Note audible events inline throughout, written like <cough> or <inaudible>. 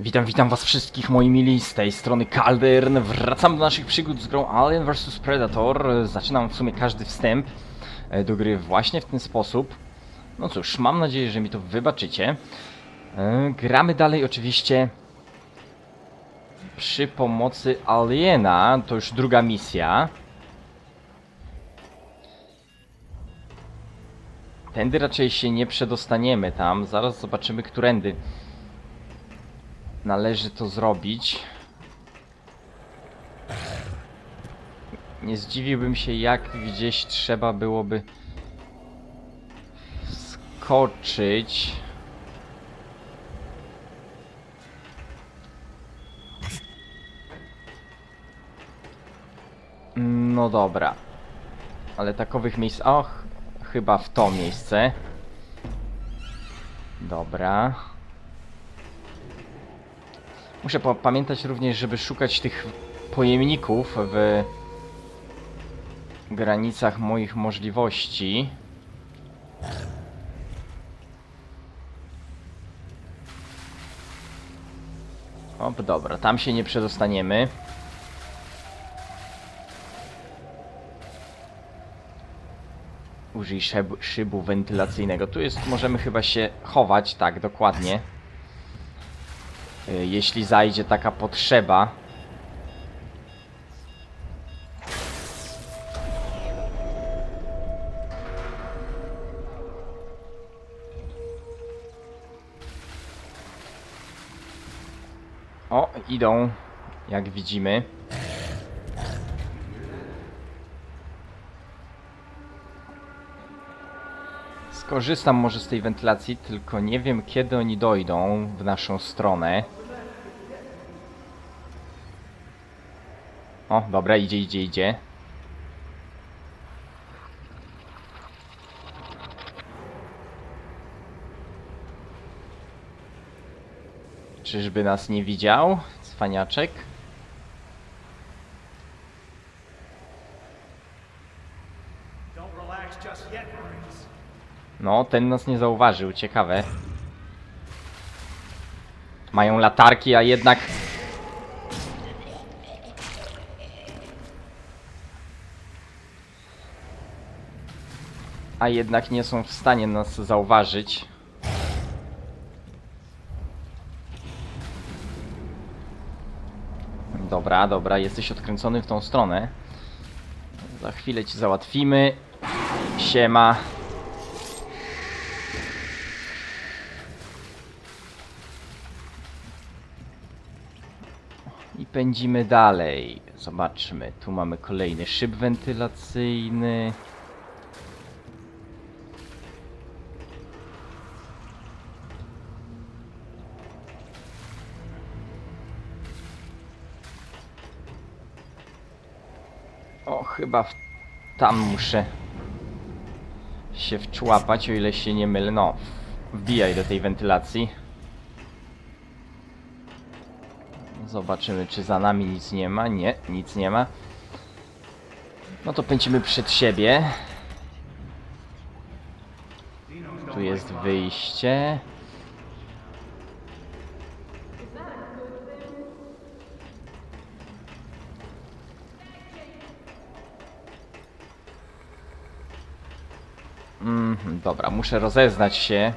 Witam, witam was wszystkich moi mili, z tej strony Kaldern. Wracam do naszych przygód z grą Alien vs Predator. Zaczynam w sumie każdy wstęp e, do gry właśnie w ten sposób. No cóż, mam nadzieję, że mi to wybaczycie. E, Gramy dalej oczywiście przy pomocy Aliena, to już druga misja. Tędy raczej się nie przedostaniemy tam, zaraz zobaczymy którędy należy to zrobić. Nie zdziwiłbym się, jak gdzieś trzeba byłoby skoczyć. No dobra. Ale takowych miejsc... Och, chyba w to miejsce. Dobra. Muszę pa- pamiętać również, żeby szukać tych pojemników w granicach moich możliwości. Op, dobra, tam się nie przedostaniemy. Użyj szyb szybu wentylacyjnego. Tu jest, możemy chyba się chować, tak, dokładnie. Y, jeśli zajdzie taka potrzeba. O, idą, jak widzimy. Skorzystam może z tej wentylacji, tylko nie wiem kiedy oni dojdą w naszą stronę. O, dobra, idzie, idzie, idzie. Czyżby nas nie widział? Cwaniaczek. No, ten nas nie zauważył, ciekawe. Mają latarki, a jednak... A jednak nie są w stanie nas zauważyć. Dobra, dobra, jesteś odkręcony w tą stronę. Za chwilę ci załatwimy. Siema. I pędzimy dalej. Zobaczmy, tu mamy kolejny szyb wentylacyjny. Chyba w... tam muszę się wczłapać, o ile się nie mylę. No, wbijaj do tej wentylacji. Zobaczymy, czy za nami nic nie ma. Nie, nic nie ma. No to pędzimy przed siebie. Tu jest wyjście. Dobra, muszę rozeznać się.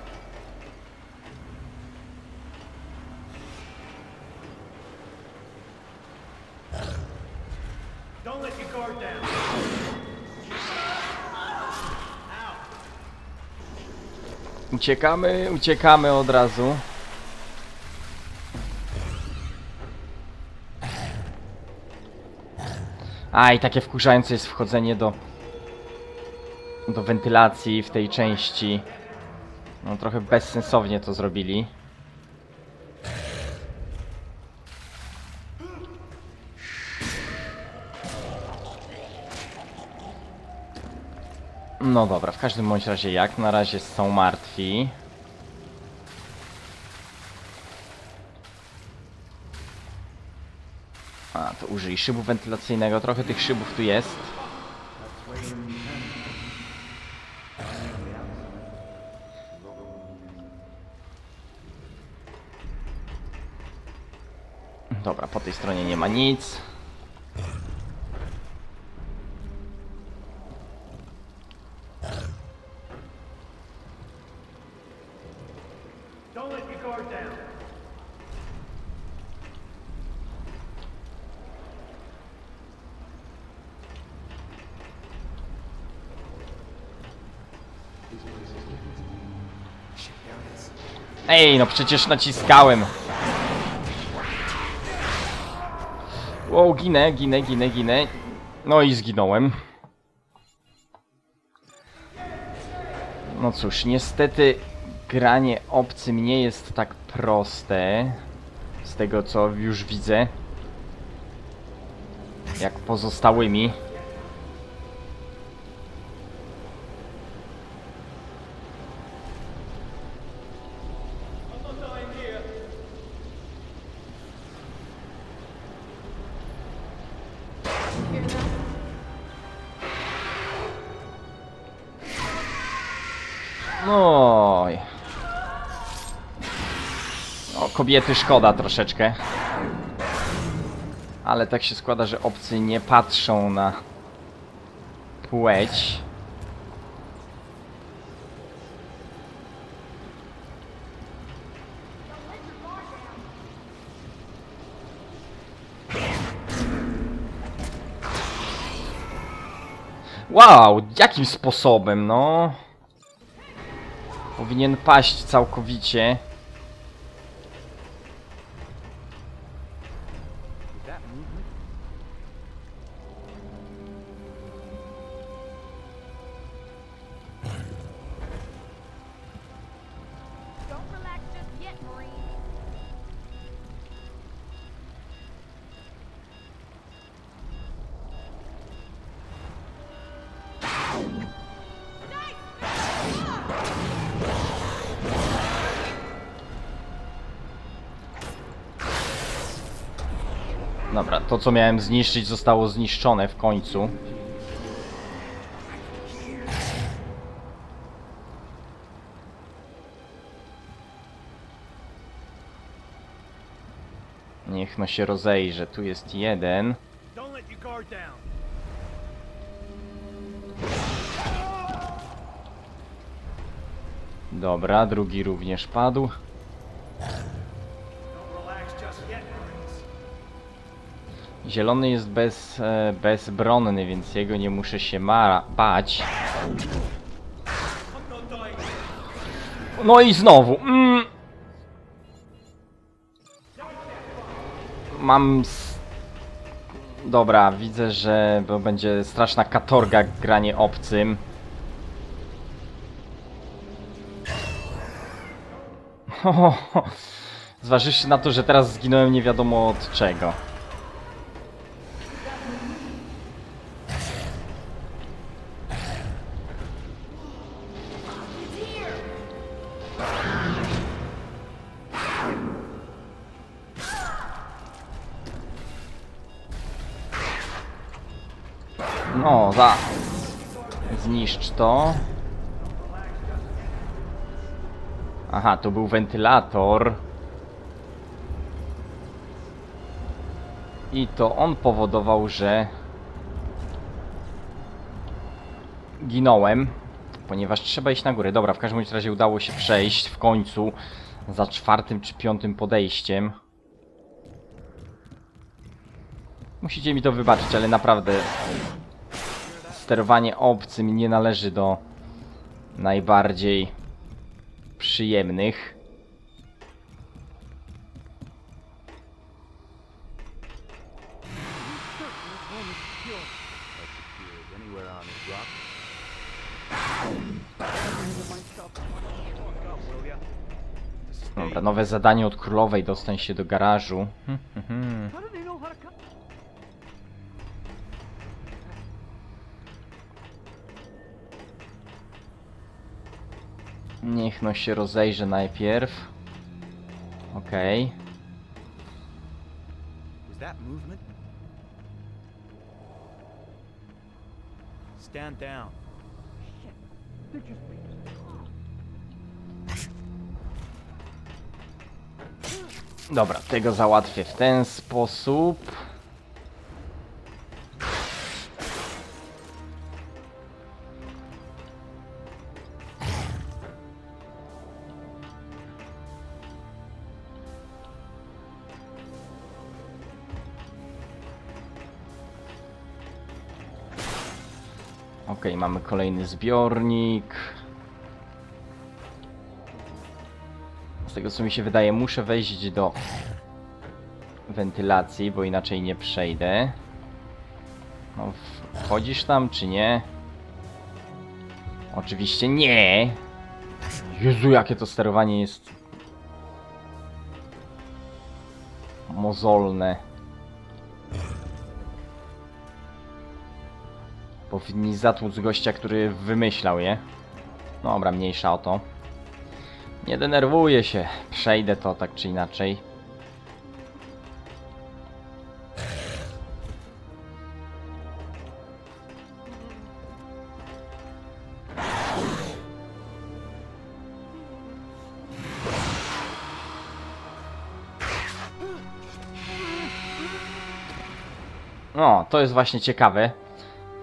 Uciekamy, uciekamy od razu. A i takie wkurzające jest wchodzenie do do wentylacji w tej części. No trochę bezsensownie to zrobili. No dobra, w każdym bądź razie jak na razie są martwi. A, to użyj szybu wentylacyjnego. Trochę tych szybów tu jest. Stronie nie ma nic. Ej, no przecież naciskałem. Ginę, ginę, ginę, ginę. No i zginąłem. No cóż, niestety granie obcym nie jest tak proste. Z tego co już widzę. Jak pozostałymi. Kobiety szkoda troszeczkę. Ale tak się składa, że obcy nie patrzą na płeć. Wow, jakim sposobem, no? Powinien paść całkowicie. Dobra, to co miałem zniszczyć zostało zniszczone w końcu. Niech no się rozejrzy. Tu jest jeden. Dobra, drugi również padł. Zielony jest bez, e, bezbronny, więc jego nie muszę się ma bać. No i znowu. Mm. Mam. Dobra, widzę, że będzie straszna katorga granie obcym. <laughs> Zważywszy na to, że teraz zginąłem nie wiadomo od czego. To. Aha, to był wentylator. I to on powodował, że ginąłem, ponieważ trzeba iść na górę. Dobra, w każdym razie udało się przejść w końcu za czwartym czy piątym podejściem. Musicie mi to wybaczyć, ale naprawdę sterowanie obcym nie należy do najbardziej przyjemnych. Dobra, nowe zadanie od królowej, dostań się do garażu. Niech no się rozejrzy najpierw. Okej. Was that movement? Stand down. Dobra, tego załatwię w ten sposób. Ok, mamy kolejny zbiornik. Z tego co mi się wydaje, muszę wejść do wentylacji, bo inaczej nie przejdę. No, wchodzisz tam czy nie? Oczywiście nie! Jezu, jakie to sterowanie jest mozolne. Powinni zatłuc gościa, który wymyślał je. Dobra, mniejsza o to. Nie denerwuję się. Przejdę to tak czy inaczej. No, to jest właśnie ciekawe,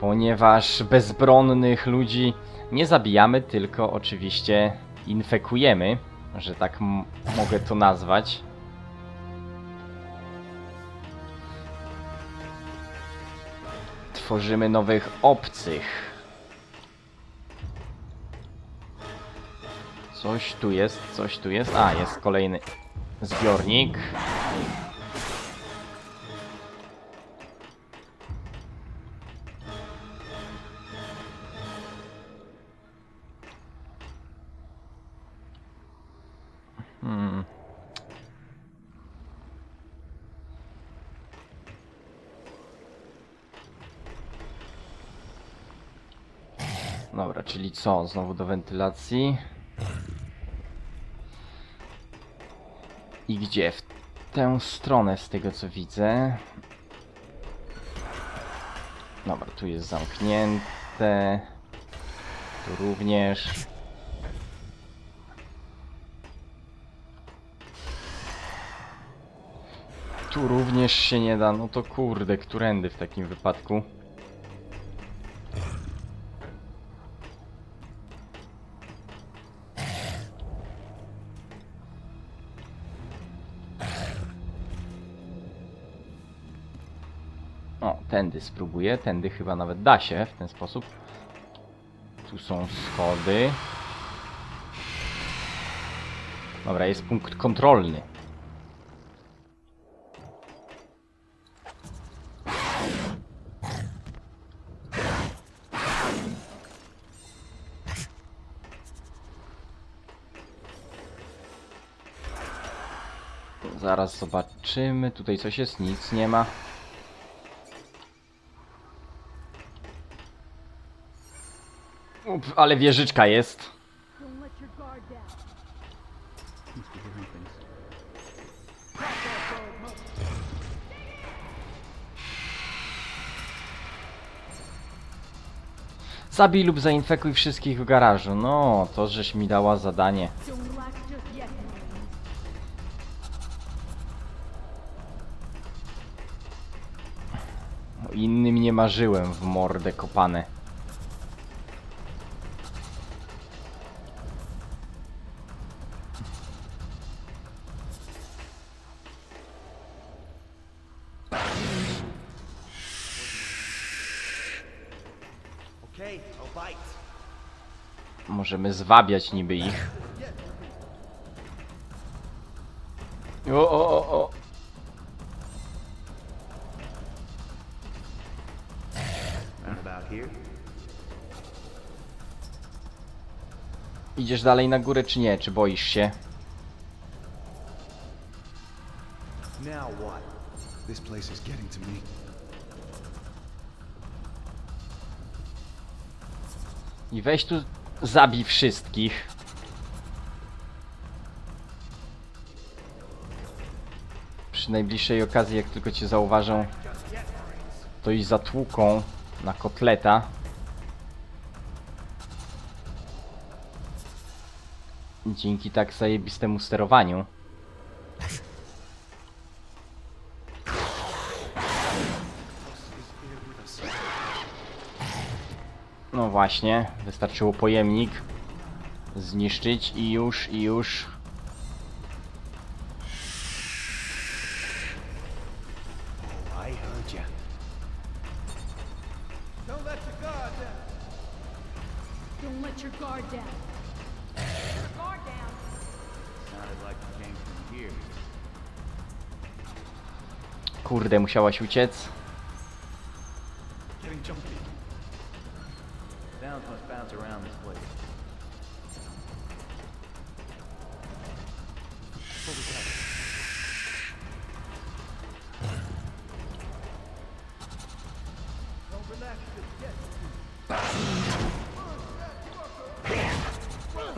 ponieważ bezbronnych ludzi nie zabijamy, tylko oczywiście infekujemy, że tak mogę to nazwać. Tworzymy nowych obcych. Coś tu jest, coś tu jest. A, jest kolejny zbiornik. Czyli co? Znowu do wentylacji. I gdzie? W tę stronę z tego co widzę. Dobra, tu jest zamknięte. Tu również. Tu również się nie da, no to kurde, którędy w takim wypadku? Tędy spróbuję, tędy chyba nawet da się w ten sposób. Tu są schody. Dobra, jest punkt kontrolny. Zaraz zobaczymy. Tutaj coś jest, nic nie ma. Ale wieżyczka jest. Zabij lub zainfekuj wszystkich w garażu. No, to żeś mi dała zadanie. Innym nie marzyłem w mordę kopane. Możemy zwabiać niby ich. O, o, o, o. Idziesz dalej na górę czy nie? Czy boisz się? Now what? This place is getting to me. I weź tu zabij wszystkich. Przy najbliższej okazji, jak tylko cię zauważą, to i zatłuką na kotleta. Dzięki tak zajebistemu sterowaniu. No właśnie, wystarczyło pojemnik zniszczyć i już, i już. Oh, I heard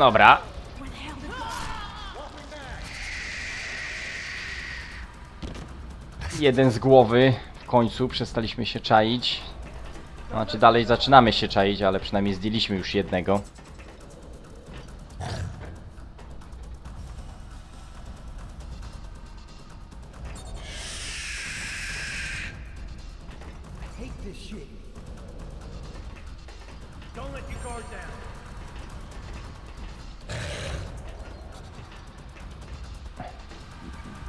Dobra. Jeden z głowy w końcu, przestaliśmy się czaić. Znaczy dalej zaczynamy się czaić, ale przynajmniej zdjęliśmy już jednego.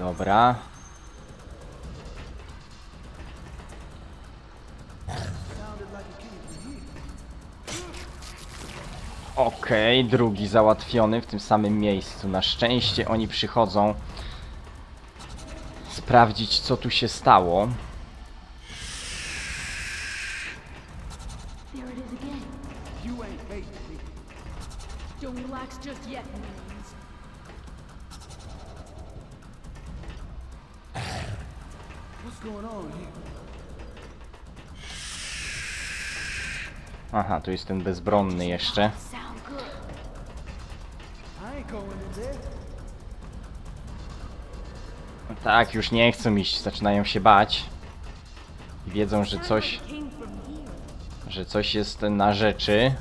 Dobra. Okej, drugi załatwiony w tym samym miejscu. Na szczęście oni przychodzą sprawdzić co tu się stało. Aha, tu jest ten bezbronny jeszcze. No Tak, już nie chcą iść, zaczynają się bać. I wiedzą, że coś, że coś jest na rzeczy.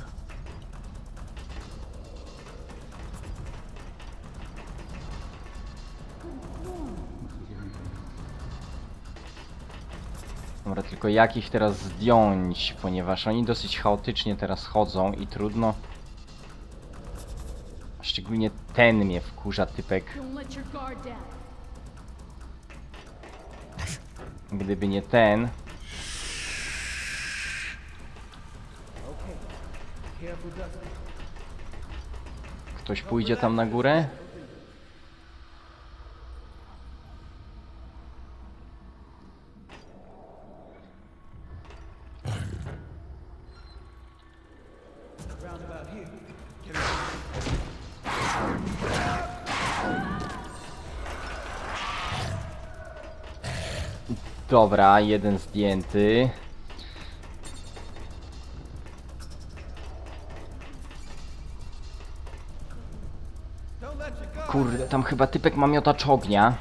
Tylko jak ich teraz zdjąć, ponieważ oni dosyć chaotycznie teraz chodzą i trudno... Szczególnie ten mnie wkurza, typek. Gdyby nie ten, ktoś pójdzie tam na górę? Dobra, jeden zdjęty. Kurde, tam chyba typek ma miotacz ognia.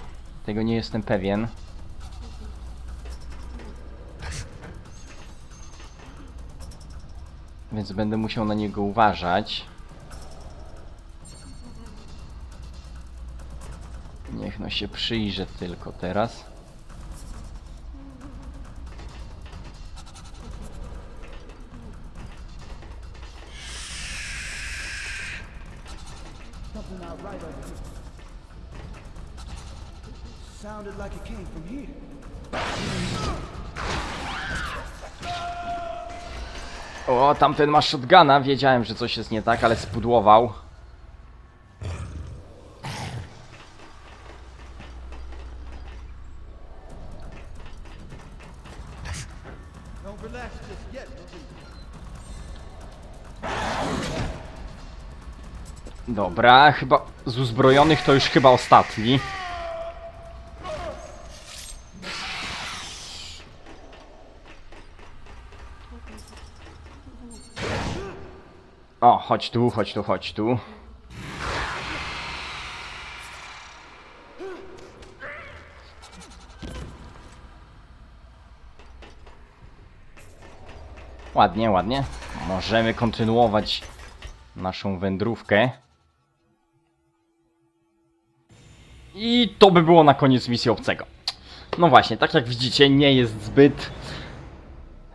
Tego nie jestem pewien. Więc będę musiał na niego uważać. Niech no się przyjrzę tylko teraz. Tamten ma shotguna. Wiedziałem, że coś jest nie tak, ale spudłował. Dobra, chyba z uzbrojonych to już chyba ostatni. O, chodź tu, chodź tu, chodź tu. Ładnie, ładnie. Możemy kontynuować naszą wędrówkę. I to by było na koniec misji obcego. No właśnie, tak jak widzicie, nie jest zbyt.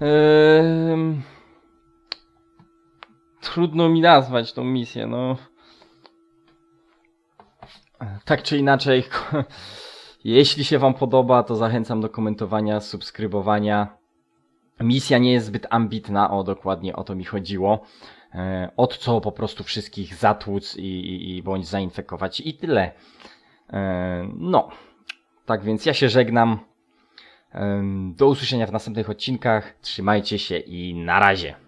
Ym, trudno mi nazwać tą misję, no. Tak czy inaczej, <laughs> jeśli się Wam podoba, to zachęcam do komentowania, subskrybowania. Misja nie jest zbyt ambitna, o dokładnie o to mi chodziło. E, Od co po prostu wszystkich zatłuc i, i, i bądź zainfekować i tyle. E, No, tak więc ja się żegnam. Do usłyszenia w następnych odcinkach. Trzymajcie się i na razie.